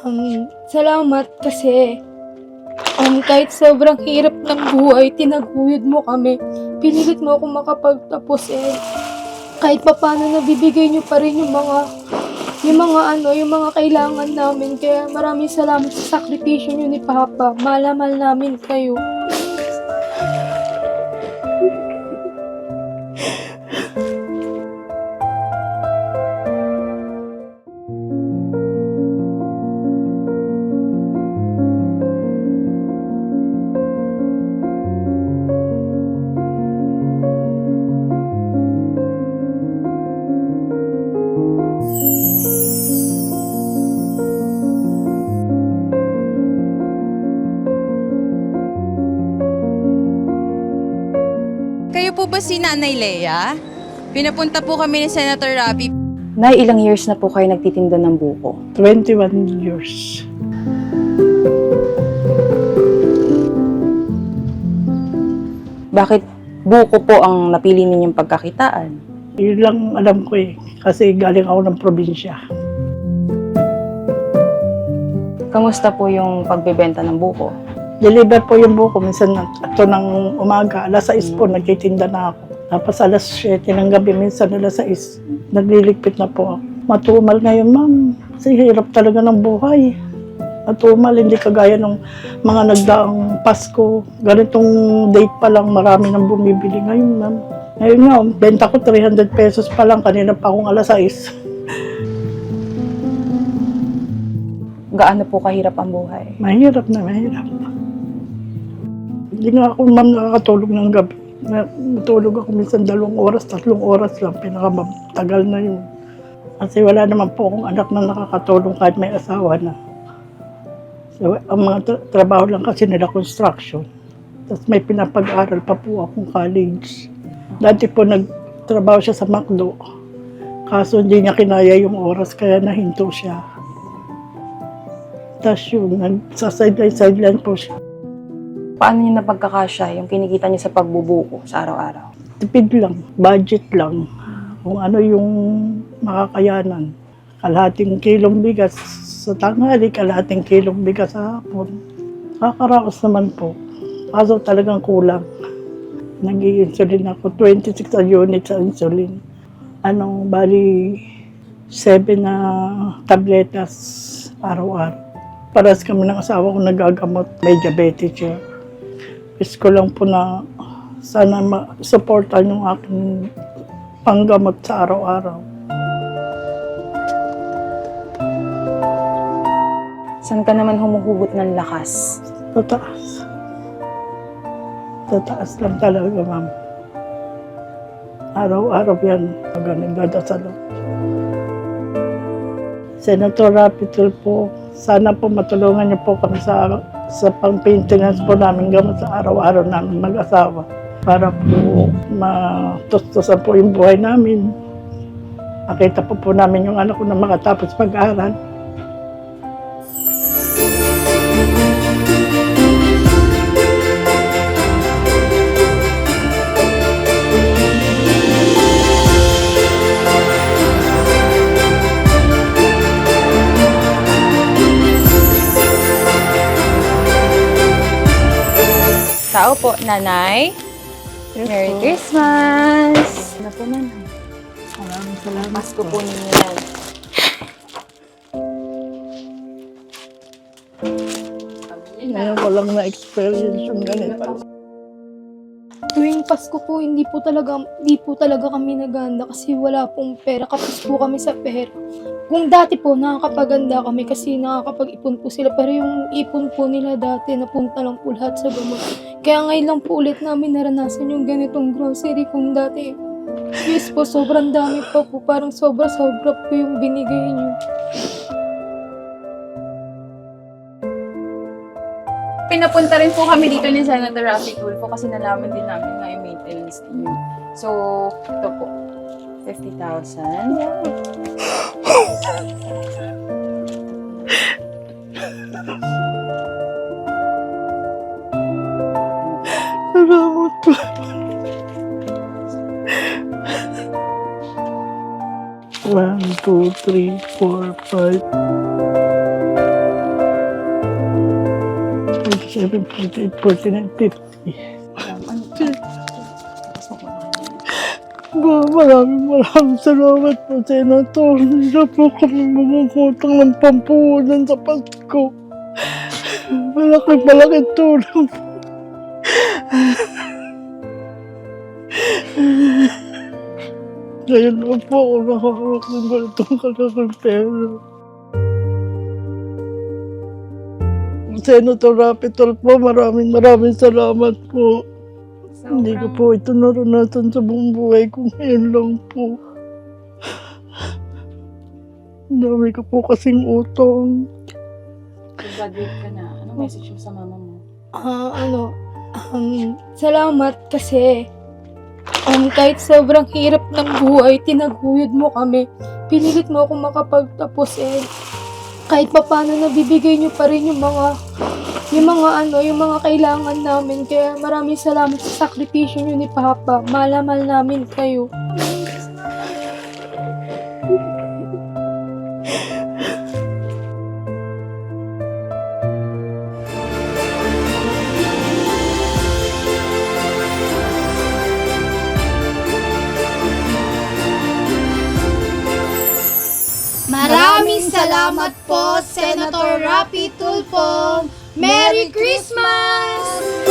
Um, salamat kasi um, kahit sobrang hirap ng buhay, tinaguyod mo kami. Pinilit mo ako makapagtapos eh. Kahit pa paano nabibigay niyo pa rin yung mga yung mga ano, yung mga kailangan namin. Kaya maraming salamat sa sakripisyo niyo ni Papa. Malamal namin kayo. Kayo po ba si Nanay Leia? Pinapunta po kami ni Senator Rapi. Nay, ilang years na po kayo nagtitinda ng buko? 21 years. Bakit buko po ang napili ninyong pagkakitaan? Yun lang alam ko eh. Kasi galing ako ng probinsya. Kamusta po yung pagbebenta ng buko? Deliver po yung buko. Minsan ito ng umaga, alas 6 po, nagtitinda na ako. Tapos alas 7 ng gabi, minsan alas 6, nagliligpit na po ako. Matumal ngayon, ma'am. Kasi hirap talaga ng buhay. Matumal, hindi kagaya ng mga nagdaang Pasko. Ganitong date pa lang, marami nang bumibili ngayon, ma'am. Ngayon nga, benta ko 300 pesos pa lang. Kanina pa akong alas 6. Gaano po kahirap ang buhay? Mahirap na, mahirap. Hindi nga ako ma'am nakakatulog ng gabi. Na- Matulog ako minsan dalawang oras, tatlong oras lang. Pinakamatagal na yun. Kasi wala naman po akong anak na nakakatulong kahit may asawa na. So, ang mga tra- trabaho lang kasi nila construction. Tapos may pinapag-aral pa po akong college. Dati po nagtrabaho siya sa McDo. Kaso hindi niya kinaya yung oras kaya nahinto siya. Tapos yun, nagsa-sideline-sideline po siya. Paano niyo napagkakasya yung kinikita niyo sa pagbubuko sa araw-araw? Tipid lang, budget lang. Kung ano yung makakayanan. Kalahating kilong bigas sa tanghali, kalahating kilong bigas sa hapon. Kakaraos naman po. Kaso talagang kulang. Nag-i-insulin ako, 26 a unit sa insulin. Anong, bali, 7 na tabletas araw-araw. Paras kami ng asawa ko nagagamot, may diabetes siya. Gusto ko lang po na sana ma-supportan yung aking panggamot sa araw-araw. Saan ka naman humuhugot ng lakas? Sa taas. Sa taas lang talaga, ma'am. Araw-araw yan. Magaling dadasal. Senator Rapitul po, sana po matulungan niyo po kami sa sa pang-maintenance po namin gamot sa araw-araw namin mag-asawa para po matustusan po yung buhay namin. Makita po po namin yung anak ko na makatapos mag-aral. Tao po, Nanay. Merry Christmas! Ano po man? Maraming salamat Pasko po ninyo yan. Ngayon ko lang na-experience yung ganito. Tuwing Pasko po, hindi po talaga, hindi po talaga kami naganda kasi wala pong pera. Kapos po kami sa pera. Kung dati po, nakakapaganda kami kasi nakakapag-ipon po sila. Pero yung ipon po nila dati, napunta lang po lahat sa gamot. Kaya ngayon lang po ulit namin naranasan yung ganitong grocery. Kung dati, yes po, sobrang dami pa po. Parang sobra-sobra po yung binigay niyo. Pinapunta rin po kami dito ni Senator Rafi Tulfo kasi nalaman din namin nga yung maintenance niyo. So, ito po. 50,000. Salamat po. One, two, three, four, five. 47, 48, 49, 50. Um, ano, Ba, maraming maraming salamat po, Senator. Hindi na po kami mamumutang ng pampunan sa Pasko. Malaki, malaking tulong po. Ngayon po ako nakakawak ng ganitong kalaking pera. Senator Rapitol po, maraming maraming salamat po. Hindi ko po ito naranasan sa buong buhay ko ngayon lang po. Dami ko po kasing utang. graduate ka na. Anong message mo sa mama mo? Ah, ano, um, salamat kasi um, kahit sobrang hirap ng buhay, tinaguyod mo kami. Pinilit mo ako makapagtapos eh. Kahit pa paano nabibigay niyo pa rin yung mga yung mga ano, yung mga kailangan namin. Kaya maraming salamat sa sakripisyo niyo ni Papa. Malamal namin kayo. Salamat po, Senator Rapi Tulfo. Merry Christmas!